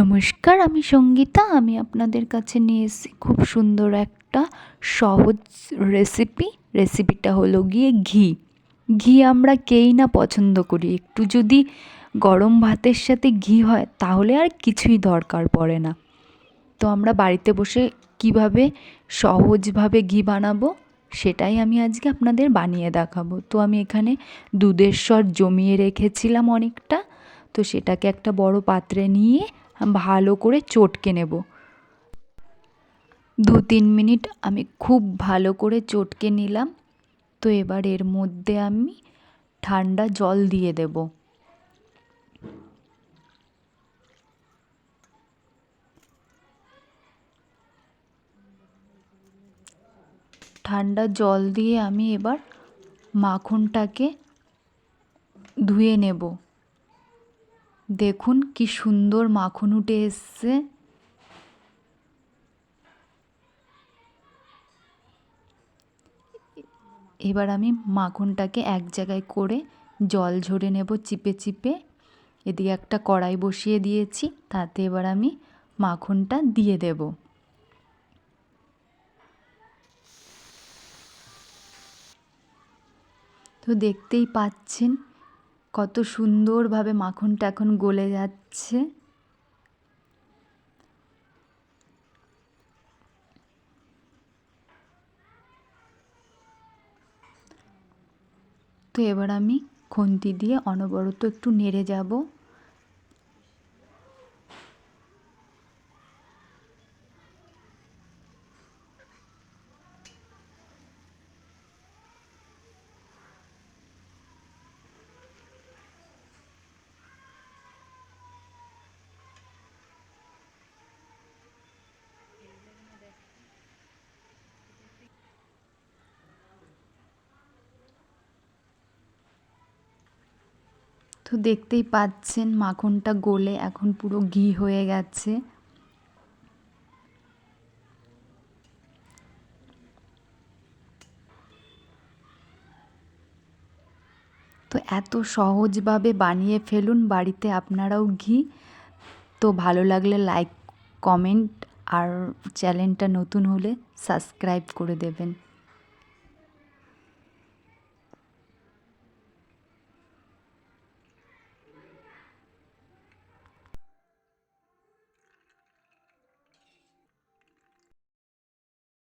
নমস্কার, আমি সঙ্গীতা। আমি আপনাদের কাছে নিয়ে এসেছি খুব সুন্দর একটা সহজ রেসিপি রেসিপিটা হলো গিয়ে ঘি। ঘি আমরা কেই না পছন্দ করি। একটু যদি গরম ভাতের সাথে ঘি হয়, তাহলে আর কিছুই দরকার পড়ে না। তো আমরা বাড়িতে বসে কীভাবে সহজভাবে ঘি বানাবো, সেটাই আমি আজকে আপনাদের বানিয়ে দেখাবো। তো আমি এখানে দুধের স্বর জমিয়ে রেখেছিলাম অনেকটা। তো সেটাকে একটা বড় পাত্রে নিয়ে ভালো করে চটকে নেব। দু তিন মিনিট আমি খুব ভালো করে চটকে নিলাম। তো এবার এর মধ্যে আমি ঠান্ডা জল দিয়ে দেব। ঠান্ডা জল দিয়ে আমি এবার মাখনটাকে ধুয়ে নেব। দেখুন কি সুন্দর মাখন উঠে এসছে। এবার আমি মাখনটাকে এক জায়গায় করে জল ঝরে নেব চিপে চিপে। এদিকে একটা কড়াই বসিয়ে দিয়েছি, তাতে এবার আমি মাখনটা দিয়ে দেব। তো দেখতেই পাচ্ছেন কত সুন্দরভাবে মাখনটা এখন গলে যাচ্ছে। তো এবার আমি খুন্তি দিয়ে অনবরত একটু নেড়ে যাব। তো দেখতেই পাচ্ছেন মাখনটা গলে এখন পুরো ঘি হয়ে গেছে। তো এত সহজভাবে বানিয়ে ফেলুন বাড়িতে আপনারাও ঘি। তো ভালো লাগলে লাইক, কমেন্ট আর চ্যানেলটা নতুন হলে সাবস্ক্রাইব করে দেবেন।